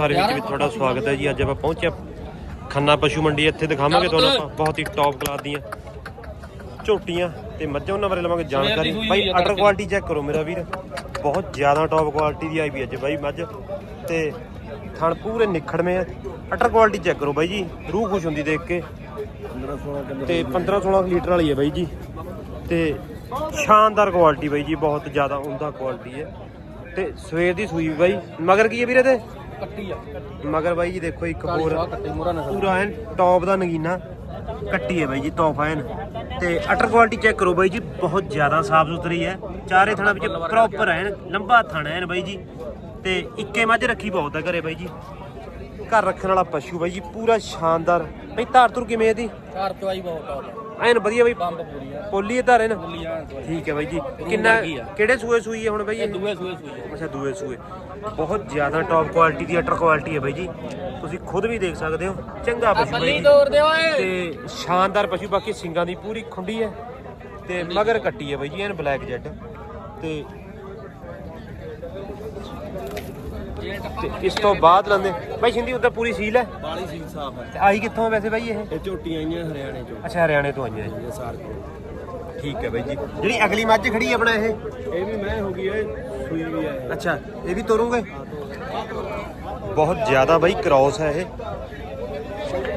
Farm ਵਿੱਚ ਵੀ ਤੁਹਾਡਾ ਸਵਾਗਤ ਹੈ ਜੀ। ਅੱਜ ਆਪਾਂ ਪਹੁੰਚੇ ਹਾਂ ਖੰਨਾ ਪਸ਼ੂ ਮੰਡੀ ਇੱਥੇ ਦਿਖਾਵਾਂਗੇ ਤੁਹਾਨੂੰ ਆਪਾਂ ਬਹੁਤ ਹੀ ਟੌਪ ਕਲਾਸ ਦੀਆਂ ਝੋਟੀਆਂ ਤੇ ਮੱਝਾਂ ਉਹਨਾਂ ਬਾਰੇ ਲਵਾਂਗੇ ਜਾਣਕਾਰੀ। ਆ ਆਰਡਰ। ਕੁਆਲਿਟੀ ਚੈੱਕ ਕਰੋ ਮੇਰਾ ਵੀਰ। ਬਹੁਤ ਜ਼ਿਆਦਾ ਟੌਪ ਕੁਆਲਿਟੀ ਦੀ ਆਈ ਵੀ ਅੱਜ ਬਾਈ ਮੱਝ। ਤੇ ਥਣ ਪੂਰੇ ਨਿਖੜਵੇਂ ਆ। ਅਟਰ ਕੁਆਲਿਟੀ ਚੈੱਕ ਕਰੋ ਬਾਈ ਜੀ। ਰੂਹ ਖੁਸ਼ ਹੁੰਦੀ ਦੇਖ ਕੇ। 15 16 ਕਿਲੋ ਤੇ 15 16 ਲੀਟਰ ਵਾਲੀ ਹੈ ਬਾਈ ਜੀ। ਤੇ ਸ਼ਾਨਦਾਰ ਕੁਆਲਿਟੀ ਬਾਈ ਜੀ। ਬਹੁਤ ਜ਼ਿਆਦਾ ਉਮਦਾ ਕੁਆਲਿਟੀ ਹੈ। ਤੇ ਸਵੇਰ ਦੀ ਸੂਈ ਬਾਈ। ਮਗਰ ਕੀ ਹੈ ਵੀਰੇ ਤੇ? ਕੱਟੀ ਆ। ਮਗਰ ਬਾਈ ਜੀ ਦੇਖੋ ਇੱਕ ਹੋਰ ਕੱਟੀ ਮੋਰਾ ਨਸਲ ਪੂਰਾ ਐਨ ਟੌਪ ਦਾ ਨਗੀਨਾ ਕੱਟੀ ਹੈ ਬਾਈ ਜੀ ਟੌਪ ਐਨ। ਤੇ ਅਟਰ ਕੁਆਲਿਟੀ ਚੈੱਕ ਕਰੋ ਬਾਈ ਜੀ ਬਹੁਤ ਜ਼ਿਆਦਾ ਸਾਫ਼ ਸੁਥਰੀ ਹੈ। ਚਾਰੇ ਥਣਾ ਵਿੱਚ ਪ੍ਰੋਪਰ ਐਨ ਲੰਬਾ ਥਣਾ ਐਨ ਬਾਈ ਜੀ। ਤੇ ਇੱਕੇ ਮੱਝ ਰੱਖੀ ਬਹੁਤ ਹੈ ਘਰੇ ਬਾਈ ਜੀ। ਘਰ ਰੱਖਣ ਵਾਲਾ ਪਸ਼ੂ ਬਾਈ ਜੀ ਪੂਰਾ ਸ਼ਾਨਦਾਰ। ਬਈ ਧਾਰ ਤੁਰ ਕਿਵੇਂ ਇਹਦੀ? ਚਾਰ ਚਵਾਈ ਬਹੁਤ ਆ। ਐਨ ਵਧੀਆ ਬਾਈ। ਬੰਬ ਪੂਰੀ ਆ। ਪੋਲੀ ਹੈ ਧਾਰੇ ਨਾ। ਠੀਕ ਹੈ ਬਾਈ ਜੀ। ਕਿੰਨਾ। ਕਿਹੜੇ ਸੂਏ ਸੂਈ ਹੈ ਹੁਣ ਬਾਈ ਇਹ? ਦੂਏ ਸੂਏ ਸੂਏ ਅੱਛਾ ਦੂਏ ਸੂਏ। ਬਹੁਤ ਜ਼ਿਆਦਾ ਟੌਪ ਕੁਆਲਿਟੀ ਦੀ ਅਟਰ ਕੁਆਲਿਟੀ ਹੈ ਬਾਈ ਜੀ। ਤੁਸੀਂ ਖੁਦ ਵੀ ਦੇਖ ਸਕਦੇ ਹੋ। ਚੰਗਾ ਪਸ਼ੂ ਬਾਈ ਬੱਲੀ ਜੀ। ਤੋੜ ਦੇ ਓਏ। ਤੇ ਸ਼ਾਨਦਾਰ ਪਸ਼ੂ ਬਾਕੀ ਸਿੰਗਾਂ ਦੀ ਪੂਰੀ ਖੁੰਡੀ ਹੈ। ਤੇ ਮਗਰ ਕੱਟੀ ਹੈ ਬਾਈ ਜੀ ਐਨ ਬਲੈਕ ਜੈਡ ਤੇ ਤੇ ਇਸ ਤੋਂ ਬਾਅਦ ਲੰਦੇ। ਬਾਈ ਸਿੰਧੀ ਉੱਤੇ ਪੂਰੀ ਸੀਲ ਹੈ? ਬਾਲੀ ਸੀਲ ਸਾਫ਼ ਹੈ। ਤੇ ਆਈ ਕਿੱਥੋਂ ਹੈ ਵੈਸੇ ਬਾਈ ਇਹ? ਇਹ ਝੋਟੀਆਂ ਆਈਆਂ ਹਰਿਆਣੇ ਚੋਂ। ਅੱਛਾ ਹਰਿਆਣੇ ਤੋਂ ਆਈਆਂ ਇਹ। ਸਾਰ ਕੋਲ ਠੀਕ ਹੈ ਬਾਈ ਜੀ। ਜਿਹੜੀ ਅਗਲੀ ਮੱਝ ਖੜੀ ਹੈ ਆਪਣਾ ਇਹ? ਇਹ ਵੀ ਮੈਂ ਹੋ ਗਈ ਏ ਸੂਈ ਵੀ ਇਹ ਅੱਛਾ ਇਹ ਵੀ ਤੋਰੋਗੇ? ਬਹੁਤ ਜ਼ਿਆਦਾ ਬਾਈ ਕ੍ਰਾਸ ਹੈ ਇਹ।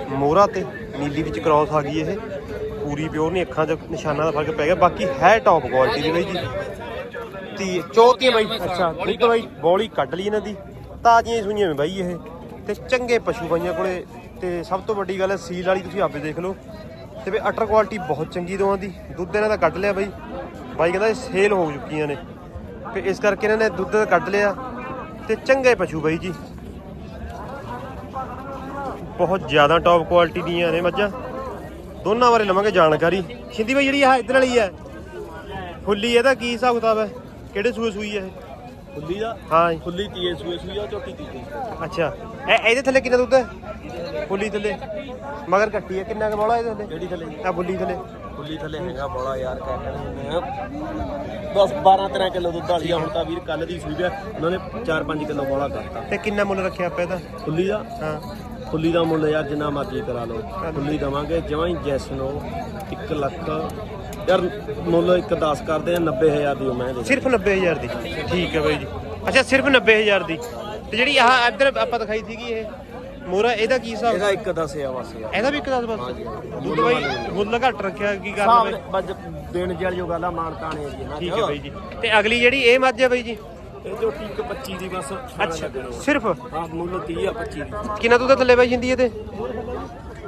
ਮੋਹਰਾ ਤੇ ਨੀਲੀ ਵਿੱਚ ਕ੍ਰਾਸ ਆ ਗਈ ਇਹ। ਪੂਰੀ ਪਿਓਰ ਨਹੀਂ ਅੱਖਾਂ 'ਚ ਨਿਸ਼ਾਨਾਂ ਦਾ ਫ਼ਰਕ ਪੈ ਗਿਆ। ਬਾਕੀ ਹੈ ਟੌਪ ਕੁਆਲਿਟੀ ਦੀ ਬਾਈ ਜੀ। ਤੀ ਚੌਥੀ ਬਾਈ। ਅੱਛਾ ਦੁੱਧ ਬਾਈ। ਬੋਲੀ ਕੱਢ ਲਈ ਇਹਨਾਂ ਦੀ। ਤਾਜ਼ੀਆਂ ਹੀ ਸੂਈਆਂ ਨੇ ਬਾਈ ਇਹ। ਤੇ ਚੰਗੇ ਪਸ਼ੂ ਬਾਈਆਂ ਕੋਲੇ। ਤੇ ਸਭ ਤੋਂ ਵੱਡੀ ਗੱਲ ਹੈ ਸੀਲ ਵਾਲੀ ਤੁਸੀਂ ਆਪੇ ਦੇਖ ਲਓ। ਤੇ ਵੀ ਅਟਰ ਕੁਆਲਿਟੀ ਬਹੁਤ ਚੰਗੀ ਦੋਵਾਂ ਦੀ। ਦੁੱਧ ਇਹਨਾਂ ਦਾ ਕੱਢ ਲਿਆ ਬਾਈ। ਬਾਈ ਕਹਿੰਦਾ ਇਹ ਸੇਲ ਹੋ ਚੁੱਕੀਆਂ ਨੇ। ਤੇ ਇਸ ਕਰਕੇ ਇਹਨਾਂ ਨੇ ਦੁੱਧ ਕੱਢ ਲਿਆ। ਤੇ ਚੰਗੇ ਪਸ਼ੂ ਬਾਈ ਜੀ। ਬਹੁਤ ਜ਼ਿਆਦਾ ਟੌਪ ਕੁਆਲਿਟੀ ਦੀਆਂ ਨੇ ਮੱਝਾਂ। ਦੋਨਾਂ ਬਾਰੇ ਲਵਾਂਗੇ ਜਾਣਕਾਰੀ। ਸ਼ਿੰਦੀ ਬਾਈ ਜਿਹੜੀ ਆ ਇੱਧਰ ਵਾਲੀ ਹੈ ਫੁੱਲੀ ਇਹਦਾ ਕੀ ਹਿਸਾਬ ਕਿਤਾਬ ਹੈ ਕਿਹੜੇ ਸੂਏ ਸੂਈ ਹੈ ਇਹ? ਫੁੱਲੀ ਦਾ ਹਾਂ ਜੀ। ਫੁੱਲੀ ਤੀਏ ਸੂਏ ਸੂਈ ਆ ਝੋਟੀ ਤੀਏ ਅੱਛਾ। ਇਹ ਇਹਦੇ ਥੱਲੇ ਕਿੰਨਾ ਦੁੱਧ ਹੈ? ਫੁੱਲੀ ਥੱਲੇ। ਮਗਰ ਕੱਟੀ ਹੈ ਕਿੰਨਾ ਕੁ ਬੋਲਾ ਇਹਦੇ ਥੱਲੇ? ਕਿਹੜੀ ਥੱਲੇ? ਆ ਫੁੱਲੀ ਥੱਲੇ। ਫੁੱਲੀ ਥੱਲੇ ਹੈਗਾ ਬੋਲਾ ਯਾਰ ਕਹਿ ਕਹਿੰਦੇ ਬਸ 12 13 ਕਿਲੋ ਦੁੱਧ ਵਾਲੀ ਆ ਹੁਣ ਤਾਂ ਵੀਰ ਕੱਲ ਦੀ ਸੂਈ ਆ। ਉਹਨਾਂ ਨੇ 4-5 ਕਿਲੋ ਬੋਲਾ ਕਰਤਾ। ਤੇ ਕਿੰਨਾ ਮੁੱਲ ਰੱਖਿਆ ਆਪਾਂ ਇਹਦਾ? ਫੁੱਲੀ ਦਾ? ਹਾਂ। ਫੁੱਲੀ ਦਾ ਮੁੱਲ ਯਾਰ ਜਿੰਨਾ ਮਰਜ਼ੀ ਕਰਾ ਲਓ। ਫੁੱਲੀ ਦਵਾਂਗੇ ਜਮਾਂ ਹੀ ਜੈਸ ਨੂੰ 1 ਲੱਖ ਯਾਰ ਮੁੱਲ ਇੱਕ 10 ਕਰਦੇ ਆ 90000 ਦੀ ਉਹ ਮੈਂ ਦੇ ਸਿਰਫ 90000 ਦੀ। ਠੀਕ ਹੈ ਬਾਈ ਜੀ। ਅੱਛਾ ਸਿਰਫ 90000 ਦੀ। ਤੇ ਜਿਹੜੀ ਆਹ ਇੱਧਰ ਆਪਾਂ ਦਿਖਾਈ ਸੀਗੀ ਇਹ ਮੋਰਾ ਇਹਦਾ ਕੀ ਹਿਸਾਬ? ਇਹਦਾ ਇੱਕ 10 ਆ ਬਸ ਯਾਰ। ਇਹਦਾ ਵੀ ਇੱਕ ਦੱਸ ਬਸ? ਹਾਂਜੀ। ਦੁੱਧ ਬਾਈ ਮੁੱਲ ਘੱਟ ਰੱਖਿਆ ਕੀ ਕਰਨਾ ਬਾਈ? ਬੱਜ ਦੇਣ ਜਿਹੜੀ ਜੋ ਗੱਲ ਆ ਮਾਨਤਾਣੇ ਜੀ ਠੀਕ ਹੈ ਬਾਈ ਜੀ। ਤੇ ਅਗਲੀ ਜਿਹੜੀ ਇਹ ਮੱਝ ਹੈ ਬਾਈ ਜੀ? ਇਹ ਜੋ ਠੀਕ 25 ਦੀ ਬਸ ਅੱਛਾ ਸਿਰਫ? ਹਾਂ ਮੁੱਲ 30 ਆ 25 ਦੀ। ਕਿੰਨਾ ਦੁੱਧ ਥੱਲੇ ਬਾਈ ਜਿੰਦੀ ਇਹਦੇ?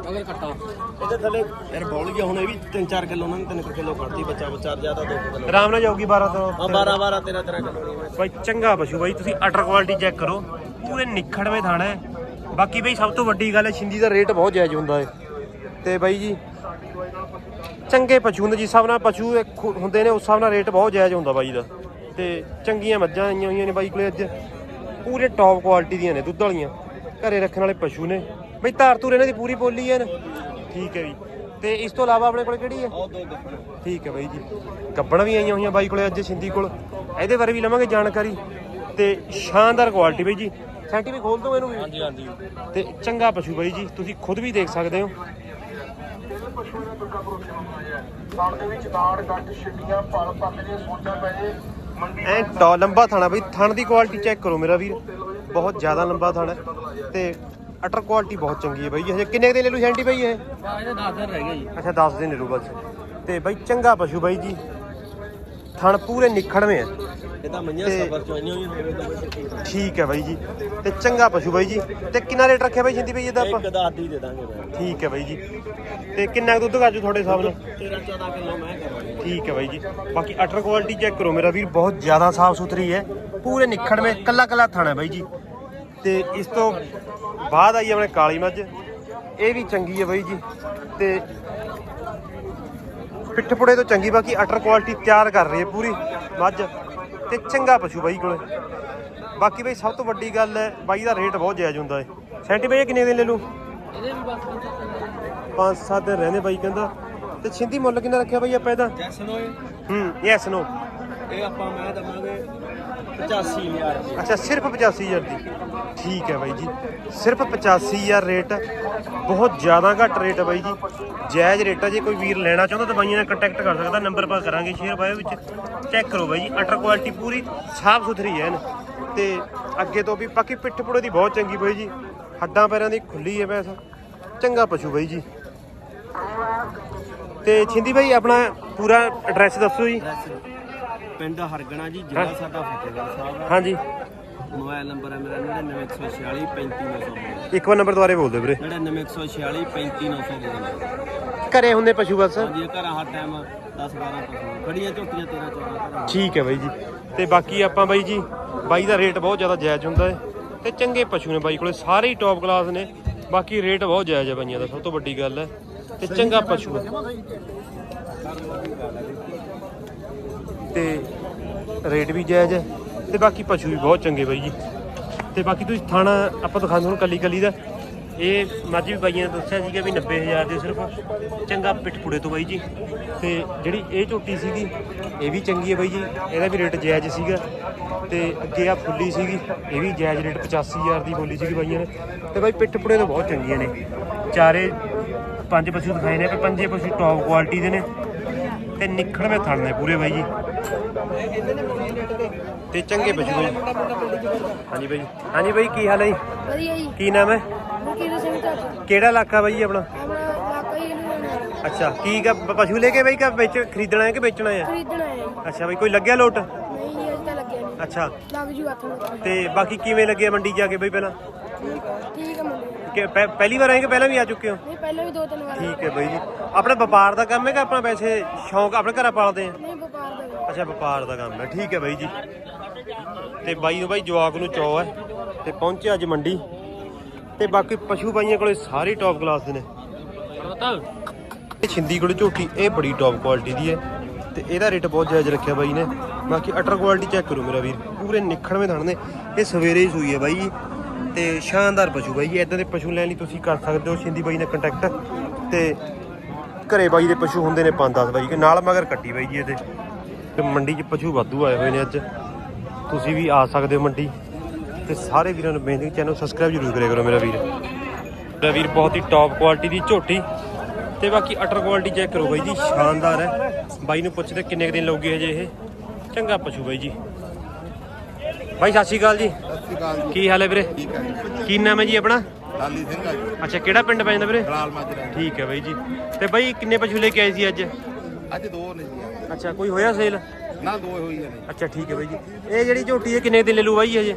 ਅਗਰ ਕੱਟਾ। ਇਹਦੇ ਥੱਲੇ ਯਾਰ ਬੌਲ ਗਿਆ ਹੁਣ ਇਹ ਵੀ 3-4 ਕਿਲੋ ਉਹਨਾਂ ਨੇ 3 ਕਿਲੋ ਕੱਢਦੀ ਬੱਚਾ ਬੱਚਾ ਜ਼ਿਆਦਾ 2 ਕਿਲੋ। ਆਰਾਮ ਨਾਲ ਜਾਊਗੀ 12 ਤੋਂ ਆ 12 12 13 13 ਕਿਲੋ ਨਹੀਂ ਮੈਂ ਬਾਈ ਚੰਗਾ ਪਸ਼ੂ ਬਾਈ ਤੁਸੀਂ ਅਟਰ ਕੁਆਲਿਟੀ ਚੈੱਕ ਕਰੋ। ਪੂਰੇ ਨਿਖੜਵੇਂ ਥਾਣਾ। ਹੈ ਬਾਕੀ ਬਾਈ ਸਭ ਤੋਂ ਵੱਡੀ ਗੱਲ ਹੈ ਛਿੰਦੀ ਦਾ ਰੇਟ ਬਹੁਤ ਜਾਇਜ਼ ਹੁੰਦਾ ਹੈ। ਤੇ ਬਾਈ ਜੀ ਚੰਗੇ ਪਸ਼ੂ ਹੁੰਦੇ ਜਿਸ ਹਿਸਾਬ ਨਾਲ ਪਸ਼ੂ ਹੁੰਦੇ ਨੇ ਉਸ ਹਿਸਾਬ ਨਾਲ ਰੇਟ ਬਹੁਤ ਜਾਇਜ਼ ਹੁੰਦਾ ਬਾਈ ਦਾ। ਤੇ ਚੰਗੀਆਂ ਮੱਝਾਂ ਆਈਆਂ ਹੋਈਆਂ ਨੇ ਬਾਈ ਕੋਲੇ ਅੱਜ। ਪੂਰੇ ਟੌਪ ਕੁਆਲਿਟੀ ਦੀਆਂ ਨੇ ਦੁੱਧ ਵਾਲੀਆਂ। ਘਰੇ ਰੱਖਣ ਵਾਲੇ ਪਸ਼ੂ ਨੇ। ਬਈ ਧਾਰ ਧੂਰ ਇਹਨਾਂ ਦੀ ਪੂਰੀ ਬੋਲੀ ਹੈ ਨਾ ਠੀਕ ਹੈ ਜੀ। ਤੇ ਇਸ ਤੋਂ ਇਲਾਵਾ ਆਪਣੇ ਕੋਲੇ ਕਿਹੜੀ ਹੈ ਠੀਕ ਹੈ ਬਾਈ ਜੀ। ਗੱਬਣ ਵੀ ਆਈਆਂ ਹੋਈਆਂ ਬਾਈ ਕੋਲੇ ਅੱਜ ਸਿੰਧੀ ਕੋਲ। ਇਹਦੇ ਬਾਰੇ ਵੀ ਲਵਾਂਗੇ ਜਾਣਕਾਰੀ। ਤੇ ਸ਼ਾਨਦਾਰ ਕੁਆਲਿਟੀ ਬਾਈ ਜੀ। ਸੈਂਟੀ ਵੀ ਖੋਲ ਦੋ ਇਹਨੂੰ ਵੀ। ਹਾਂਜੀ ਹਾਂਜੀ। ਤੇ ਚੰਗਾ ਪਸ਼ੂ ਬਾਈ ਜੀ। ਤੁਸੀਂ ਖੁਦ ਵੀ ਦੇਖ ਸਕਦੇ ਹੋ। ਸਾਲ ਦੇ ਵਿੱਚ ਨਾੜ ਗੱਟ ਛਿੱਡੀਆਂ ਪਰ ਪੱਕ ਦੀਆਂ ਸੋਚਾਂ ਪੈ ਜੇ ਮੰਡੀ ਐ ਟੌ ਲੰਬਾ ਥਾਣਾ ਬਈ। ਥਣ ਦੀ ਕੁਆਲਿਟੀ ਚੈੱਕ ਕਰੋ ਮੇਰਾ ਵੀਰ। ਬਹੁਤ ਜ਼ਿਆਦਾ ਲੰਬਾ ਥਣ। ਤੇ ਅਟਰ ਕੁਆਲਿਟੀ ਬਹੁਤ ਚੰਗੀ ਹੈ ਬਾਈ ਜੀ ਹਜੇ ਕਿੰਨੇ ਕੁ ਦੇ ਲੈ ਲੂ ਸੈਂਟੀ ਬਾਈ ਇਹ? ਇਹਦੇ 10 ਦਿਨ ਰਹਿ ਗਏ ਜੀ। ਅੱਛਾ 10 ਦਿਨ ਲੈ ਲੂ ਬਸ। ਤੇ ਬਾਈ ਚੰਗਾ ਪਸ਼ੂ ਬਾਈ ਜੀ। ਥਣ ਪੂਰੇ ਨਿਖੜਵੇਂ ਆ। ਇਹ ਤਾਂ ਮੰਨਿਆ ਤੇ- ਸਫਰ ਚ ਆਈਆਂ ਹੋਈਆਂ ਠੀਕ ਹੈ ਬਾਈ ਜੀ। ਤੇ ਚੰਗਾ ਪਸ਼ੂ ਬਾਈ ਜੀ। ਤੇ ਕਿੰਨਾ ਰੇਟ ਰੱਖਿਆ ਬਾਈ ਜਿੰਦੀ ਬਾਈ ਇਹਦਾ ਆਪਾਂ? ਇੱਕ ਦਾ ਆਦੀ ਦੇ ਦਾਂਗੇ ਮੈਂ ਠੀਕ ਹੈ ਬਾਈ ਜੀ। ਤੇ ਕਿੰਨਾ ਦੁੱਧ ਕਾਜੂ ਤੁਹਾਡੇ ਹਿਸਾਬ ਨਾਲ? 13 14 ਕਿਲੋ ਮੈਂ ਕਰਾਂਗਾ ਠੀਕ ਹੈ ਬਾਈ ਜੀ। ਬਾਕੀ ਅਟਰ ਕੁਆਲਿਟੀ ਚੈੱਕ ਕਰੋ ਮੇਰਾ ਵੀਰ ਬਹੁਤ ਜ਼ਿਆਦਾ ਸਾਫ਼ ਸੁਥਰੀ ਹੈ। ਪੂਰੇ ਨਿਖੜਵੇਂ ਕੱਲਾ ਕੱਲਾ ਥਾਣਾ ਬਾਈ ਜੀ। ਤੇ ਇਸ ਤੋਂ ਬਾਅਦ ਆਈ ਆਪਣੇ ਕਾਲੀ ਮੱਝ। ਇਹ ਵੀ ਚੰਗੀ ਹੈ ਬਾਈ ਜੀ। ਤੇ ਪਿੱਠਪੁੜੇ ਤੋਂ ਚੰਗੀ ਬਾਕੀ ਅਟਰ ਕੁਆਲਿਟੀ ਤਿਆਰ ਕਰ ਰਹੀ ਹੈ ਪੂਰੀ ਮੱਝ। ਤੇ ਚੰਗਾ ਪਸ਼ੂ ਬਾਈ ਕੋਲੇ। ਬਾਕੀ ਬਾਈ ਸਭ ਤੋਂ ਵੱਡੀ ਗੱਲ ਹੈ ਬਾਈ ਦਾ ਰੇਟ ਬਹੁਤ ਜਾਇਜ਼ ਹੁੰਦਾ ਹੈ। ਸੈਂਟੀ ਬਾਈ ਇਹ ਕਿੰਨੇ ਦਿਨ ਲੈ ਲੂ ਇਹਦੇ ਵੀ ਬਸ ਪੰਜ ਸੱਤ ਦਿਨ ਰਹਿੰਦੇ ਬਾਈ ਕਹਿੰਦਾ। ਤੇ ਛਿੰਦੀ ਮੁੱਲ ਕਿੰਨਾ ਰੱਖਿਆ ਬਾਈ ਆਪਾਂ ਇਹਦਾ? ਜੈਸਨ ਹੂੰ ਯੈਸ ਨੋ ਇਹ ਆਪਾਂ ਮੈਂ ਦਵਾਂਗੇ 85000 ਰੁਪਏ ਅੱਛਾ ਸਿਰਫ 85000 ਦੀ। ਠੀਕ ਹੈ ਬਾਈ ਜੀ। ਸਿਰਫ 85000 ਰੇਟ। ਬਹੁਤ ਜ਼ਿਆਦਾ ਘੱਟ ਰੇਟ ਹੈ ਬਾਈ ਜੀ। ਜਾਇਜ਼ ਰੇਟ ਹੈ ਜੇ ਕੋਈ ਵੀਰ ਲੈਣਾ ਚਾਹੁੰਦਾ ਤਾਂ ਬਾਈਆਂ ਨਾਲ ਕੰਟੈਕਟ ਕਰ ਸਕਦਾ। ਨੰਬਰ ਪਾ ਕਰਾਂਗੇ ਸ਼ੇਅਰ ਬਾਇਓ ਵਿੱਚ। ਚੈੱਕ ਕਰੋ ਬਾਈ ਜੀ। ਅਟਰ ਕੁਆਲਿਟੀ ਪੂਰੀ ਸਾਫ਼ ਸੁਥਰੀ ਹੈ ਨਾ ਤੇ ਅੱਗੇ ਤੋਂ ਵੀ ਬਾਕੀ ਪਿੱਠ ਪੁੜੇ ਦੀ ਬਹੁਤ ਚੰਗੀ ਬਾਈ ਜੀ। ਹੱਡਾਂ ਪੈਰਾਂ ਦੀ ਖੁੱਲੀ ਹੈ ਵੈਸਾ ਚੰਗਾ ਪਸ਼ੂ ਬਾਈ ਜੀ। ਤੇ ਛਿੰਦੀ ਬਾਈ ਆਪਣਾ ਪੂਰਾ ਐਡਰੈਸ ਦੱਸੋ ਜੀ। ਪਿੰਡ ਹਰਗਣਾ ਜੀ ਜ਼ਿਲ੍ਹਾ ਸਾਡਾ ਫਤਿਹਗੜ੍ਹ ਸਾਹਿਬ ਹੈ ਹਾਂਜੀ। ਮੋਬਾਈਲ ਨੰਬਰ ਹੈ ਮੇਰਾ 99146 35992 ਇੱਕ ਵਾਰ ਨੰਬਰ ਦੁਬਾਰੇ ਬੋਲ ਦਿਓ ਵੀਰੇ 99146 35992 ਘਰੇ ਹੁੰਦੇ ਪਸ਼ੂ ਬਸ? ਹਾਂਜੀ ਘਰ ਹਰ ਟਾਈਮ 10 12 ਪਸ਼ੂ। ਖੜੀਆਂ ਝੋਟੀਆਂ 13 14 ਘਰਾਂ। ਠੀਕ ਹੈ ਬਾਈ ਜੀ। ਤੇ ਬਾਕੀ ਆਪਾਂ ਬਾਈ ਜੀ ਬਾਈ ਦਾ ਰੇਟ ਬਹੁਤ ਜ਼ਿਆਦਾ ਜਾਇਜ਼ ਹੁੰਦਾ ਹੈ। ਤੇ ਚੰਗੇ ਪਸ਼ੂ ਨੇ ਬਾਈ ਕੋਲੇ ਸਾਰੇ ਹੀ ਟੌਪ ਕਲਾਸ ਨੇ। ਬਾਕੀ ਰੇਟ ਬਹੁਤ ਜਾਇਜ਼ ਹੈ ਬਾਈਆਂ ਦਾ ਸਭ ਤੋਂ ਵੱਡੀ ਗੱਲ ਹੈ। ਤੇ ਚੰਗਾ ਪਸ਼ੂ ਹੈ। ਤੇ ਰੇਟ ਵੀ ਜਾਇਜ਼ ਹੈ ਤੇ ਬਾਕੀ ਪਸ਼ੂ ਵੀ ਬਹੁਤ ਚੰਗੇ ਬਾਈ ਜੀ। ਤੇ ਬਾਕੀ ਤੁਸੀਂ ਥਾਣਾ ਆਪਾਂ ਦਿਖਾਉਂਦੇ ਤੁਹਾਨੂੰ ਕੱਲੀ ਕੱਲੀ ਦਾ। ਇਹ ਮੱਝ ਵੀ ਬਾਈਆਂ ਨੇ ਦੱਸਿਆ ਸੀਗਾ ਵੀ 90000 ਦੇ ਸਿਰਫ ਚੰਗਾ ਪਿੱਠਪੂੜੇ ਤੋਂ ਬਾਈ ਜੀ। ਤੇ ਜਿਹੜੀ ਇਹ ਝੋਟੀ ਸੀਗੀ, ਇਹ ਵੀ ਚੰਗੀ ਹੈ ਬਾਈ ਜੀ। ਇਹਦਾ ਵੀ ਰੇਟ ਜਾਇਜ਼ ਸੀਗਾ ਤੇ ਅੱਗੇ ਆ ਫੁੱਲੀ ਸੀਗੀ, ਇਹ ਵੀ ਜਾਇਜ਼ ਰੇਟ 85000 ਦੀ ਬੋਲੀ ਸੀਗੀ ਬਾਈਆਂ ਨੇ। ਤੇ ਬਾਈ ਪਿੱਠਪੂੜੇ ਤਾਂ ਬਹੁਤ ਚੰਗੀਆਂ ਨੇ। ਚਾਰੇ ਪੰਜ ਪਸ਼ੂ ਦਿਖਾਏ ਨੇ, ਪਰ ਪੰਜੇ ਪਸ਼ੂ ਟੌਪ ਕੁਆਲਿਟੀ ਦੇ ਨੇ। ਤੇ ਨਿਖੜਵੇਂ ਥਣ ਨੇ ਪੂਰੇ ਬਾਈ ਜੀ। ਤੇ ਚੰਗੇ ਪਸ਼ੂ ਹਾਂਜੀ ਬਾਈ ਹਾਂਜੀ ਬਾਈ ਕੀ ਹਾਲ ਹੈ ਜੀ? ਵਧੀਆ ਜੀ। ਕੀ ਨਾਮ ਹੈ? ਮੁਕੀਰ ਸਿੰਘ ਚਾਚਾ ਕਿਹੜਾ ਇਲਾਕਾ ਬਾਈ ਆਪਣਾ? ਅੱਛਾ ਕੀ ਕ ਪਸ਼ੂ ਲੈ ਕੇ ਬਾਈ ਕਾ ਵੇਚ ਖਰੀਦਣਾ ਹੈ ਕਿ ਵੇਚਣਾ ਹੈ? ਖਰੀਦਣਾ ਹੈ ਜੀ। ਅੱਛਾ ਬਾਈ ਕੋਈ ਲੱਗਿਆ ਲੋਟ? ਨਹੀਂ ਜੀ ਅਜੇ ਤਾਂ ਲੱਗਿਆ ਨਹੀਂ। ਅੱਛਾ। ਲੱਗ ਜੂ ਹੱਥ ਨੂੰ ਤੇ ਬਾਕੀ ਕਿਵੇਂ ਲੱਗੇ ਮੰਡੀ ਜਾ ਕੇ ਬਾਈ ਪਹਿਲਾਂ? ਠੀਕ ਹੈ ਠੀਕ ਹੈ ਮੁੰਡੇ। ਪਹਿਲੀ ਵਾਰ ਆਏ ਕਿ ਪਹਿਲਾਂ ਵੀ ਆ ਚੁੱਕੇ ਹੋ? ਨਹੀਂ ਪਹਿਲਾਂ ਵੀ ਦੋ ਤਿੰਨ ਵਾਰ ਠੀਕ ਹੈ ਬਾਈ ਜੀ। ਆਪਣਾ ਵਪਾਰ ਦਾ ਕੰਮ ਹੈ ਕਿ ਆਪਣਾ ਵੈਸੇ ਸ਼ੌਂਕ ਆਪਣੇ ਘਰਾਂ ਪਾਲਦੇ ਆ? ਨਹੀਂ। ਅੱਛਾ ਵਪਾਰ ਦਾ ਕੰਮ ਹੈ। ਠੀਕ ਹੈ ਬਾਈ ਜੀ। ਤੇ ਬਾਈ ਨੂੰ ਬਾਈ ਜਵਾਕ ਨੂੰ ਚੌ ਹੈ। ਤੇ ਪਹੁੰਚੇ ਅੱਜ ਮੰਡੀ। ਤੇ ਬਾਕੀ ਪਸ਼ੂ ਬਾਈਆਂ ਕੋਲੇ ਸਾਰੇ ਟੌਪ ਕਲਾਸ ਦੇ ਨੇ। ਇਹ ਛਿੰਦੀ ਕੋਲੇ ਝੋਟੀ, ਇਹ ਬੜੀ ਟੌਪ ਕੁਆਲਿਟੀ ਦੀ ਹੈ। ਤੇ ਇਹਦਾ ਰੇਟ ਬਹੁਤ ਜਾਇਜ਼ ਰੱਖਿਆ ਬਾਈ ਨੇ। ਬਾਕੀ ਅਟਰ ਕੁਆਲਿਟੀ ਚੈੱਕ ਕਰੋ ਮੇਰਾ ਵੀਰ। ਪੂਰੇ ਨਿਖੜਵੇਂ ਥਣ ਨੇ। ਇਹ ਸਵੇਰੇ ਹੀ ਸੂਈ ਹੈ ਬਾਈ ਜੀ। ਤੇ ਸ਼ਾਨਦਾਰ ਪਸ਼ੂ ਬਾਈ ਜੀ। ਇਦਾਂ ਦੇ ਪਸ਼ੂ ਲੈਣ ਲਈ ਤੁਸੀਂ ਕਰ ਸਕਦੇ ਹੋ। ਛਿੰਦੀ ਬਾਈ ਨਾਲ ਕੰਟੈਕਟ ਤੇ ਘਰੇ ਬਾਈ ਦੇ ਪਸ਼ੂ ਹੁੰਦੇ ਨੇ 5-10 ਬਾਈ। ਕੇ ਨਾਲ ਮਗਰ ਕੱਟੀ ਬਾਈ ਜੀ ਇਹਦੇ। ਤੇ ਮੰਡੀ 'ਚ ਪਸ਼ੂ ਵਾਧੂ ਆਏ ਹੋਏ ਨੇ ਅੱਜ। ਤੁਸੀਂ ਵੀ ਆ ਸਕਦੇ ਹੋ ਮੰਡੀ। ਤੇ ਸਾਰੇ ਵੀਰਾਂ ਨੂੰ ਬੇਨਤੀ ਚੈਨਲ ਸਬਸਕ੍ਰਾਈਬ ਜ਼ਰੂਰ ਕਰਿਆ ਕਰੋ ਮੇਰਾ ਵੀਰ। ਮੇਰਾ ਵੀਰ ਬਹੁਤ ਹੀ ਟੌਪ ਕੁਆਲਿਟੀ ਦੀ ਝੋਟੀ ਤੇ ਬਾਕੀ ਅਟਰ ਕੁਆਲਿਟੀ ਚੈੱਕ ਕਰੋ ਬਾਈ ਜੀ ਸ਼ਾਨਦਾਰ ਹੈ। ਬਾਈ ਨੂੰ ਪੁੱਛਦੇ ਕਿੰਨੇ ਦਿਨ ਲੱਗੂਗੇ ਹਜੇ ਇਹ। ਚੰਗਾ ਪਸ਼ੂ ਬਾਈ ਜੀ। ਬਾਈ ਸਤਿ ਸ਼੍ਰੀ ਅਕਾਲ ਜੀ। ਸਤਿ ਸ਼੍ਰੀ ਅਕਾਲ ਜੀ। ਕੀ ਹਾਲ ਹੈ ਵੀਰੇ? ਠੀਕ ਹੈ ਜੀ। ਕੀ ਨਾਮ ਹੈ ਜੀ ਆਪਣਾ? ਲਾਲੀ ਸਿੰਘ ਆ ਜੀ। ਅੱਛਾ ਕਿਹੜਾ ਪਿੰਡ ਪੈ ਜਾਂਦਾ ਵੀਰੇ? ਲਾਲ ਮਾਜਰਾ। ਠੀਕ ਹੈ ਬਾਈ ਜੀ। ਤੇ ਬਾਈ ਕਿੰਨੇ ਪਸ਼ੂ ਲੈ ਕੇ ਆਏ ਸੀ ਅੱਜ? ਅੱਜ ਦੋ ਨੇ ਜੀ। ਅੱਛਾ ਕੋਈ ਹੋਇਆ ਸੇਲ ਨਾ ਦੋ ਹੋਈ ਨੇ ਅੱਛਾ ਠੀਕ ਹੈ ਬਾਈ ਜੀ। ਇਹ ਜਿਹੜੀ ਝੋਟੀ ਹੈ ਕਿੰਨੇ ਦਿਨ ਲੈ ਲੂ ਬਾਈ ਹਜੇ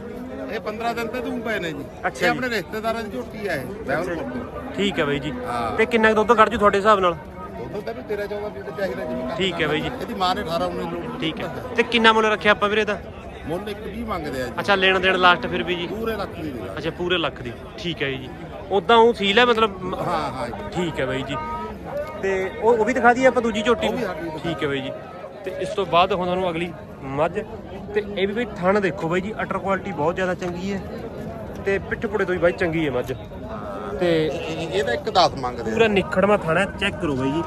ਇਹ 15 ਦਿਨ ਤੇ ਤੂੰ ਪਏ ਨੇ ਜੀ। ਅੱਛਾ ਇਹ ਜੀ। ਆਪਣੇ ਰਿਸ਼ਤੇਦਾਰਾਂ ਦੀ ਝੋਟੀ ਆ ਇਹ। ਬਹਿਵਲਪੁਰ ਤੋਂ ਠੀਕ ਹੈ ਬਾਈ ਜੀ। ਹਾਂ। ਤੇ ਕਿੰਨਾ ਕੁ ਦੁੱਧ ਕੱਢ ਜੂ ਤੁਹਾਡੇ ਹਿਸਾਬ ਨਾਲ? ਉਦੋਂ ਤਾਂ ਵੀ 13 14 ਲੀਟਰ ਚਾਹੀਦਾ ਜਿਵੇਂ ਕੰਮ ਠੀਕ ਹੈ ਬਾਈ ਜੀ। ਇਹਦੀ ਮਾਂ ਨੇ 18 19 ਲੀਟਰ ਠੀਕ ਹੈ। ਤੇ ਕਿੰਨਾ ਮੁੱਲ ਰੱਖਿਆ ਆਪਾਂ ਵੀਰੇ ਦਾ ਮੁੱਲ ਇੱਕ 20 ਮੰਗਦੇ ਆ ਜੀ। ਅੱਛਾ ਲੈਣ ਦੇਣ ਲਾਸਟ ਫਿਰ ਵੀ ਜੀ। ਪੂਰੇ ਲੱਖ ਦੀ। ਦੇ ਅੱਛਾ ਪੂਰੇ ਲੱਖ ਦੀ। ਠੀਕ ਹੈ ਜੀ। ਉਦਾਂ ਉਹ ਸੀਲ ਹੈ ਮਤਲਬ ਮ- ਹਾਂ ਹਾਂ ਜੀ। ਠੀਕ ਹੈ ਬਾਈ ਜੀ। ਤੇ ਉਹ ਉਹ ਵੀ ਦਿਖਾ ਦਈਏ ਆਪਾਂ ਦੂਜੀ ਝੋਟੀ ਨੂੰ? ਠੀਕ ਹੈ ਬਾਈ ਜੀ। ਤੇ ਇਸ ਤੋਂ ਬਾਅਦ ਹੁਣ ਤੁਹਾਨੂੰ ਅਗਲੀ ਮੱਝ। ਤੇ ਇਹ ਵੀ ਬਈ ਥਣ ਦੇਖੋ ਬਾਈ ਜੀ ਅਟਰ ਕੁਆਲਿਟੀ ਬਹੁਤ ਜ਼ਿਆਦਾ ਚੰਗੀ ਹੈ। ਤੇ ਪਿੱਠ ਪੁੜੇ ਤੋਂ ਵੀ ਬਾਈ ਚੰਗੀ ਹੈ ਮੱਝ। ਤੇ ਇਹ- ਇਹਦਾ ਇੱਕ 10 ਮੰਗਦੇ ਪੂਰਾ ਨਿਖੜਵਾ ਥਾਣਾ ਚੈੱਕ ਕਰੋ ਬਾਈ ਜੀ।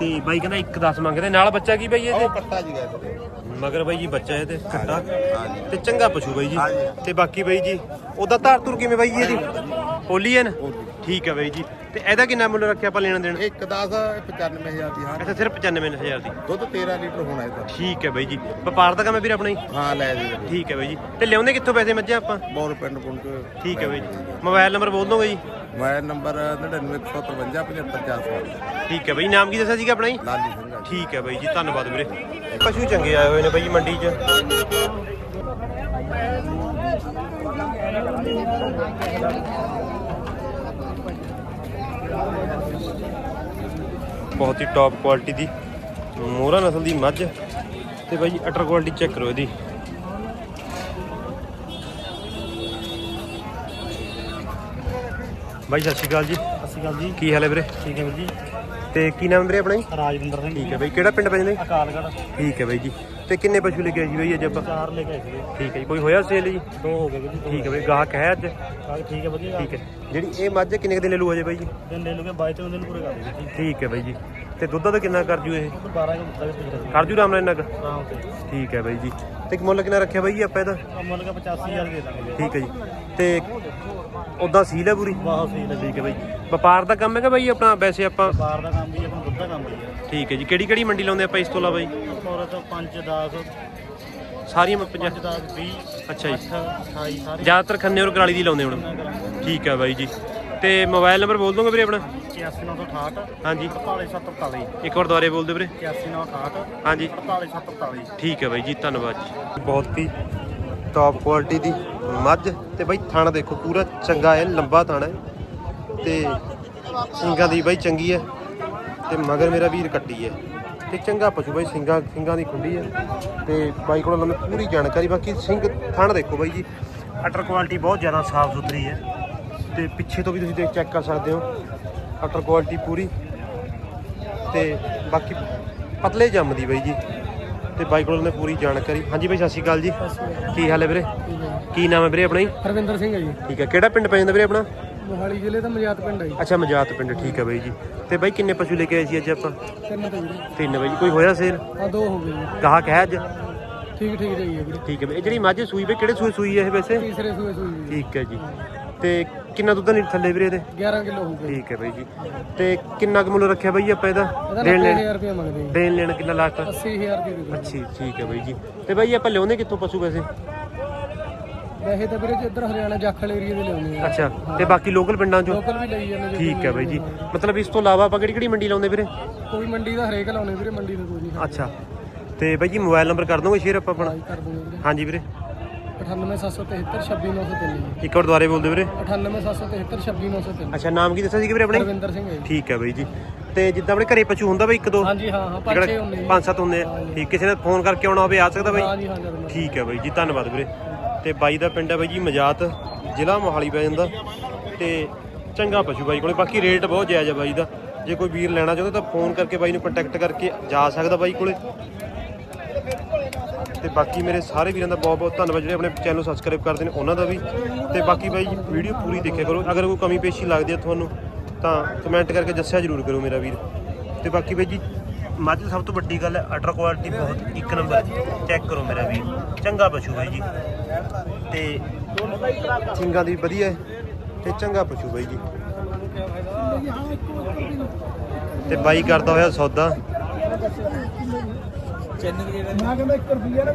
ਤੇ ਬਾਈ ਕਹਿੰਦਾ 1 10 ਮੰਗਦੇ। ਨਾਲ ਬੱਚਾ ਕੀ ਬਾਈ ਉਹ ਇਹਦੇ ਕੱਟਾ ਜੀ ਗਏ ਮਗਰ ਬਾਈ ਜੀ ਬੱਚਾ ਇਹਦੇ ਹਾਂਜੀ ਤੇ ਚੰਗਾ ਪਸ਼ੂ ਬਾਈ ਜੀ। ਤੇ ਬਾਕੀ ਬਾਈ ਜੀ ਉਹਦਾ ਧਾਰ ਤੁਰ ਕਿਵੇਂ ਬਾਈ ਜੀ ਇਹਦੀ? ਹੋਲੀ ਹੈ ਨਾ। ਠੀਕ ਹੈ ਬਾਈ ਜੀ। ਤੇ ਇਹਦਾ ਕਿੰਨਾ ਮੁੱਲ ਰੱਖਿਆ ਆਪਾਂ ਲੈਣਾ ਦੇਣ? ਇੱਕ 10 95000 ਦੀ ਹਾਂ। ਅੱਛਾ ਸਿਰਫ 95000 ਦੀ। ਦੁੱਧ 13 ਲੀਟਰ ਹੋਣਾ ਇਹਦਾ। ਠੀਕ ਹੈ ਬਾਈ ਜੀ। ਵਪਾਰ ਦਾ ਕੰਮ ਹੈ ਵੀਰ ਆਪਣਾ ਹੀ? ਹਾਂ ਲੈ ਜੀ ਠੀਕ ਹੈ ਬਾਈ ਜੀ। ਤੇ ਲਿਆਉਂਦੇ ਕਿੱਥੋਂ ਪੈਸੇ ਮੱਝਾਂ ਆਪਾਂ? ਬੋਲ ਪਿੰਡ ਪੁੰਡ ਠੀਕ ਹੈ ਬਾਈ ਜੀ। ਮੋਬਾਈਲ ਨੰਬਰ ਬੋਲ ਦੋਗੇ ਜੀ। ਮੋਬਾਈਲ ਨੰਬਰ 9953 75400 ਠੀਕ ਹੈ ਬਾਈ ਨਾਮ ਕੀ ਦੱਸਿਆ ਸੀਗਾ ਆਪਣਾ ਜੀ? ਲਾਲੀ ਸਿੰਘ ਜੀ। ਠੀਕ ਹੈ ਬਾਈ ਜੀ ਧੰਨਵਾਦ ਵੀਰੇ। ਪਸ਼ੂ ਚੰਗੇ ਆਏ ਹੋਏ ਨੇ ਬਾਈ ਮੰਡੀ 'ਚ। ਬਹੁਤ ਹੀ ਟੌਪ ਕੁਆਲਿਟੀ ਦੀ ਮੋਹਰਾ ਨਸਲ ਦੀ ਮੱਝ। ਤੇ ਬਾਈ ਅਟਰ ਕੁਆਲਿਟੀ ਚੈੱਕ ਕਰੋ ਇਹਦੀ। ਬਾਈ ਸਤਿ ਸ਼੍ਰੀ ਅਕਾਲ ਜੀ। ਸਤਿ ਸ਼੍ਰੀ ਅਕਾਲ ਜੀ। ਕੀ ਹਾਲ ਹੈ ਵੀਰੇ? ਠੀਕ ਹੈ ਵੀਰ ਜੀ। ਤੇ ਕੀ ਨਾਮ ਵੀਰੇ ਆਪਣਾ ਜੀ? ਰਾਜਵਿੰਦਰ ਸਿੰਘ। ਠੀਕ ਹੈ ਬਾਈ ਕਿਹੜਾ ਪਿੰਡ ਪੈ ਜਾਂਦਾ ਅਕਾਲਗੜ੍ਹ। ਠੀਕ ਹੈ ਬਾਈ ਜੀ। ਤੇ ਕਿੰਨੇ ਪਸ਼ੂ ਲੈ ਕੇ ਆਏ ਜੀ ਬਾਈ ਅੱਜ ਆਪਾਂ? ਚਾਰ ਲੈ ਕੇ ਆਏ ਸੀਗੇ। ਠੀਕ ਹੈ ਜੀ ਕੋਈ ਹੋਇਆ ਸੇਲ ਜੀ? ਦੋ ਹੋ ਗਏ ਵੀਰ ਜੀ ਦੋ ਠੀਕ ਹੈ ਬਾਈ ਗਾਹਕ ਹੈ ਅੱਜ? ਠੀਕ ਹੈ ਵਧੀਆ ਠੀਕ ਹੈ। ਜਿਹੜੀ ਇਹ ਮੱਝ ਕਿੰਨੇ ਕੁ ਦਿਨ ਲੈ ਲੂ ਅਜੇ ਬਾਈ ਜੀ? ਦਿਨ ਲੈ ਲੂਗੇ 22 ਤਿੰਨ ਦਿਨ ਪੂਰੇ ਕਰ ਦੇਗੇ ਠੀਕ ਹੈ ਬਾਈ ਜੀ। ਤੇ ਦੁੱਧ ਦਾ ਕਿੰਨਾ ਕਰ ਜੂ ਇਹ? 12 ਕਿਲੋ ਤੱਕ ਪਿਛੜਾ ਕਰ ਜੂ ਰਾਮ ਨਾਲ ਇੰਨਾ ਕੁ? ਆਰਾਮ ਤੇ ਠੀਕ ਹੈ ਬਾਈ ਜੀ। ਤੇ ਮੁੱਲ ਕਿੰਨਾ ਰੱਖਿਆ ਬਾਈ ਜੀ ਆਪਾਂ ਇਹਦਾ? ਮੁੱਲ ਕਾ 85000 ਦੇ ਦਾਂਗੇ ਠੀਕ ਹੈ ਜੀ। ਤੇ ਉਦਾਂ ਸੀਲ ਹੈ ਪੂਰੀ? ਬਹੁਤ ਲੱਗੀ ਠੀਕ ਹੈ ਬਾਈ ਵਪਾਰ ਦਾ ਕੰਮ ਹੈਗਾ ਬਾਈ ਆਪਣਾ ਵੈਸੇ ਆਪਾਂ? ਬਾਹਰ ਦਾ ਕੰਮ ਵੀ ਆਪਣਾ ਦੁੱਧ ਦਾ ਕੰਮ ਵੀ ਹੈ ਠੀਕ ਹੈ ਜੀ। ਕਿਹੜੀ ਕਿਹੜੀ ਮੰਡੀ ਲਾਉਂਦੇ ਆਪਾਂ ਇਸ ਤੋਂ ਇਲਾਵਾ ਜੀ ਔਰ ਤਾਂ 5 10 ਸਾਰੀਆਂ ਮੈਂ ਪੰਜਾਹ। 5 10 20 ਅੱਛਾ ਜੀ। 28 ਸਾਰੇ। ਜ਼ਿਆਦਾਤਰ ਖੰਨੇ ਔਰ ਕਰਾਲੀ ਦੀ ਲਾਉਂਦੇ ਹੁਣ। ਠੀਕ ਹੈ ਬਾਈ ਜੀ। ਤੇ ਮੋਬਾਈਲ ਨੰਬਰ ਬੋਲ ਦੋਗੇ ਵੀਰੇ ਆਪਣਾ? 86968 ਹਾਂਜੀ। 48743 ਇੱਕ ਵਾਰ ਦੁਬਾਰੇ ਬੋਲ ਦਿਓ ਵੀਰੇ 86968 ਹਾਂਜੀ। 48743 ਠੀਕ ਹੈ ਬਾਈ ਜੀ ਧੰਨਵਾਦ ਜੀ। ਬਹੁਤ ਹੀ ਟੌਪ ਕੁਆਲਿਟੀ ਦੀ ਮੱਝ ਤੇ ਬਾਈ ਥਣ ਦੇਖੋ ਪੂਰਾ ਚੰਗਾ ਹੈ ਲੰਬਾ ਥਣ ਹੈ। ਤੇ ਸਿੰਗਾਂ ਦੀ ਬਾਈ ਚੰਗੀ ਹੈ ਤੇ ਮਗਰ ਮੇਰਾ ਵੀਰ ਕੱਟੀ ਹੈ। ਤੇ ਚੰਗਾ ਪਸ਼ੂ ਬਾਈ ਸਿੰਗਾਂ ਸਿੰਗਾਂ ਦੀ ਖੁੱਲੀ ਹੈ। ਤੇ ਬਾਈ ਕੋਲ ਮੈਨੂੰ ਪੂਰੀ ਜਾਣਕਾਰੀ ਬਾਕੀ ਸਿੰਘ ਥਣ ਦੇਖੋ ਬਾਈ ਜੀ। ਅਟਰ ਕੁਆਲਿਟੀ ਬਹੁਤ ਜ਼ਿਆਦਾ ਸਾਫ਼ ਸੁਥਰੀ ਹੈ। ਤੇ ਪਿੱਛੇ ਤੋਂ ਵੀ ਤੁਸੀਂ ਦੇਖ ਚੈੱਕ ਕਰ ਸਕਦੇ ਹੋ। ਅਟਰ ਕੁਆਲਿਟੀ ਪੂਰੀ। ਤੇ ਬਾਕੀ ਪਤਲੇ ਜੰਮਦੀ ਬਾਈ ਜੀ। ਤੇ ਬਾਈ ਕੋਲ ਨੇ ਪੂਰੀ ਜਾਣਕਾਰੀ। ਹਾਂਜੀ ਬਾਈ ਸਤਿ ਸ਼੍ਰੀ ਅਕਾਲ ਜੀ। ਕੀ ਹਾਲ ਹੈ ਵੀਰੇ? ਕੀ ਨਾਮ ਹੈ ਵੀਰੇ ਆਪਣਾ ਜੀ? ਹਰਵਿੰਦਰ ਸਿੰਘ ਹੈ ਜੀ। ਠੀਕ ਹੈ। ਕਿਹੜਾ ਪਿੰਡ ਪੈ ਜਾਂਦਾ ਵੀਰੇ ਆਪਣਾ? ਮੋਹਾਲੀ ਜ਼ਿਲ੍ਹੇ ਦਾ ਮਜਾਤ ਪਿੰਡ ਹੈ ਜੀ। ਅੱਛਾ ਮਜਾਤ ਪਿੰਡ ਠੀਕ ਹੈ ਬਾਈ ਜੀ। ਤੇ ਬਾਈ ਕਿੰਨੇ ਪਸ਼ੂ ਲੈ ਕੇ ਆਏ ਸੀ ਅੱਜ ਆਪਾਂ? ਤਿੰਨ ਤੇ ਤਿੰਨ ਬਾਈ ਜੀ। ਕੋਈ ਹੋਇਆ ਸੇਲ? ਆ ਦੋ ਹੋ ਗਏ ਜੀ। ਗਾਹਕ ਹੈ ਅੱਜ? ਠੀਕ ਠੀਕ ਜਾਈਏ ਵੀਰੇ ਠੀਕ ਹੈ ਬਾਈ। ਇਹ ਜਿਹੜੀ ਮੱਝ ਸੂਈ ਵੇ ਕਿਹੜੇ ਸੂਈ ਸੂਈ ਹੈ ਇਹ ਵੈਸੇ? ਤੀਸਰੇ ਸੂਈ ਜੀ। ਠੀਕ ਹੈ ਜੀ। ਤੇ ਕਿੰਨਾ ਦੁੱਧ ਨਹੀਂ ਥੱਲੇ ਵੀਰੇ ਇਹਦੇ? 11 ਕਿਲੋ ਹੋ ਗਏ ਠੀਕ ਹੈ ਬਾਈ ਜੀ। ਤੇ ਕਿੰਨਾ ਕੁ ਮੁੱਲ ਰੱਖਿਆ ਬਾਈ ਆਪਾਂ ਇਹਦਾ? ਦੇਣ ਲੈਣ? 90000 ਰੁਪਏ ਮੰਗਦੇ ਦੇਣ ਲੈਣ ਕਿੰਨਾ ਲਾਸਟ 80000 ਦੀ ਦੇ। ਅੱਛੀ ਠੀਕ ਹੈ ਬਾਈ ਜੀ। ਤੇ ਬਾਈ ਆਪਾਂ ਲਿਆਉਂਦੇ ਕਿੱਥੋਂ ਪਸ਼ੂ ਵੈਸੇ? ਵੈਸੇ ਤਾਂ ਵੀਰੇ ਇੱਧਰ ਹਰਿਆਣਾ ਜਾਖਲ ਏਰੀਆ ਦੇ ਲਿਆਉਂਦੇ ਆ। ਅੱਛਾ ਤੇ ਬਾਕੀ ਲੋਕਲ ਪਿੰਡਾਂ ਚੋਂ? ਲੋਕਲ ਵੀ ਲਈ ਜਾਂਦੇ ਠੀਕ ਹੈ ਬਾਈ ਜੀ। ਮਤਲਬ ਇਸ ਤੋਂ ਇਲਾਵਾ ਆਪਾਂ ਕਿਹੜੀ ਕਿਹੜੀ ਮੰਡੀ ਲਾਉਂਦੇ ਵੀਰੇ? ਕੋਈ ਮੰਡੀ ਦਾ ਹਰੇਕ ਲਾਉਣੇ ਵੀਰੇ ਮੰਡੀ ਦਾ ਕੋਈ ਨਹੀਂ। ਅੱਛਾ। ਤੇ ਬਾਈ ਜੀ ਮੋਬਾਈਲ ਨੰਬਰ ਕਰ ਦੋਗੇ ਸ਼ੇਅਰ ਆਪਾਂ ਆਪਣਾ? ਹਾਂਜੀ ਵੀਰੇ। 98773 26903 ਜੀ ਇੱਕ ਵਾਰ ਦੁਬਾਰੇ ਬੋਲ ਦਿਓ ਵੀਰੇ 98773 26903 ਅੱਛਾ ਨਾਮ ਕੀ ਦੱਸਿਆ ਸੀ ਵੀਰੇ ਆਪਣੇ? ਰਵਿੰਦਰ ਸਿੰਘ ਹੈ ਜੀ। ਠੀਕ ਹੈ ਬਾਈ ਜੀ। ਤੇ ਜਿੱਦਾਂ ਆਪਣੇ ਘਰੇ ਪਸ਼ੂ ਹੁੰਦਾ ਬਾਈ ਇੱਕ ਦੋ? ਹਾਂਜੀ ਹਾਂ ਹਾਂ ਪਰਚੇ ਹੁੰਦੇ ਜੀ। ਪੰਜ ਸੱਤ ਹੁੰਦੇ ਆ। ਠੀਕ ਕਿਸੇ ਨੇ ਫੋਨ ਕਰਕੇ ਆਉਣਾ ਹੋਵੇ ਆ ਸਕਦਾ ਬਾਈ? ਹਾਂਜੀ ਹਾਂ ਜਰੂਰ ਠੀਕ ਹੈ ਬਾਈ ਜੀ ਧੰਨਵਾਦ ਵੀਰੇ। ਤੇ ਬਾਈ ਦਾ ਪਿੰਡ ਹੈ ਬਾਈ ਜੀ ਮਜਾਤ ਜ਼ਿਲ੍ਹਾ ਮੋਹਾਲੀ ਪੈ ਜਾਂਦਾ। ਤੇ ਚੰਗਾ ਪਸ਼ੂ ਬਾਈ ਕੋਲੇ ਬਾਕੀ ਰੇਟ ਬਹੁਤ ਜਾਇਜ਼ ਹੈ ਬਾਈ ਦਾ। ਜੇ ਕੋਈ ਵੀਰ ਲੈਣਾ ਚਾਹੁੰਦਾ ਤਾਂ ਫੋਨ ਕਰਕੇ ਬਾਈ ਨੂੰ ਕੰਟੈਕਟ ਕਰਕੇ ਜਾ ਸਕਦਾ ਬਾਈ ਕੋਲੇ। ਤੇ ਬਾਕੀ ਮੇਰੇ ਸਾਰੇ ਵੀਰਾਂ ਦਾ ਬਹੁਤ ਬਹੁਤ ਧੰਨਵਾਦ ਜਿਹੜੇ ਆਪਣੇ ਚੈਨਲ ਨੂੰ ਸਬਸਕ੍ਰਾਈਬ ਕਰਦੇ ਨੇ, ਉਹਨਾਂ ਦਾ ਵੀ। ਤੇ ਬਾਕੀ ਬਾਈ ਵੀਡੀਓ ਪੂਰੀ ਦੇਖਿਆ ਕਰੋ। ਅਗਰ ਕੋਈ ਕਮੀ ਪੇਸ਼ੀ ਲੱਗਦੀ ਹੈ ਤੁਹਾਨੂੰ, ਤਾਂ ਕਮੈਂਟ ਕਰਕੇ ਦੱਸਿਆ ਜ਼ਰੂਰ ਕਰੋ ਮੇਰਾ ਵੀਰ। ਤੇ ਬਾਕੀ ਬਾਈ ਜੀ, ਮੱਝ ਦੀ ਸਭ ਤੋਂ ਵੱਡੀ ਗੱਲ ਹੈ ਅਟਰ ਕੁਆਲਿਟੀ ਬਹੁਤ ਇੱਕ ਨੰਬਰ ਚੈੱਕ ਕਰੋ ਮੇਰਾ ਵੀਰ। ਚੰਗਾ ਪਸ਼ੂ ਬਾਈ ਜੀ। ਤੇ ਸਿੰਗਾਂ ਦੀ ਵਧੀਆ ਹੈ। ਤੇ ਚੰਗਾ ਪਸ਼ੂ ਬਾਈ ਜੀ। ਤੇ ਬਾਈ ਕਰਦਾ ਹੋਇਆ ਸੌਦਾ। ਮੈਂ ਕਹਿੰਦਾ 1 ਰੁਪਿਆ ਨਾ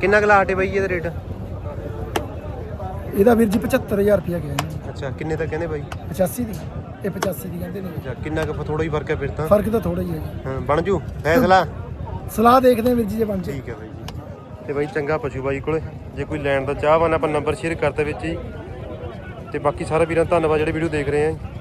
ਕਿੰਨਾ ਕੁ ਲਾਟ ਬਾਈ ਇਹਦਾ ਰੇਟ? ਇਹਦਾ ਵੀਰ ਜੀ 75000 ਰੁਪਿਆ ਗਿਆ ਜੀ। ਅੱਛਾ ਕਿੰਨੇ ਤਾਂ ਕਹਿੰਦੇ ਬਾਈ? 85 ਦੀ। ਇਹ 85 ਦੀ ਕਹਿੰਦੇ ਨੇ। ਅੱਛਾ ਕਿੰਨਾ ਕੁ ਥੋੜਾ ਹੀ ਫ਼ਰਕ ਹੈ ਫਿਰ ਤਾਂ? ਫ਼ਰਕ ਤਾਂ ਥੋੜਾ ਹੀ ਹੈ ਜੀ। ਹਾਂ ਬਣ ਜੂ? ਫੈਸਲਾ ਸਲਾਹ? ਦੇਖਦੇ ਹਾਂ ਵੀਰ ਜੀ ਜੇ ਬਣ ਜੇ। ਠੀਕ ਹੈ ਬਾਈ ਜੀ। ਤੇ ਬਾਈ ਚੰਗਾ ਪਸ਼ੂ ਬਾਈ ਕੋਲੇ। ਜੇ ਕੋਈ ਲੈਣ ਦਾ ਚਾਹਵਾਨ ਆਪਾਂ ਨੰਬਰ ਸ਼ੇਅਰ ਕਰਤੇ ਵਿੱਚ ਹੀ ਤੇ ਬਾਕੀ ਸਾਰੇ ਵੀਰਾਂ ਦਾ ਧੰਨਵਾਦ ਜਿਹੜੇ ਵੀਡੀਓ ਦੇਖ ਰਹੇ ਆ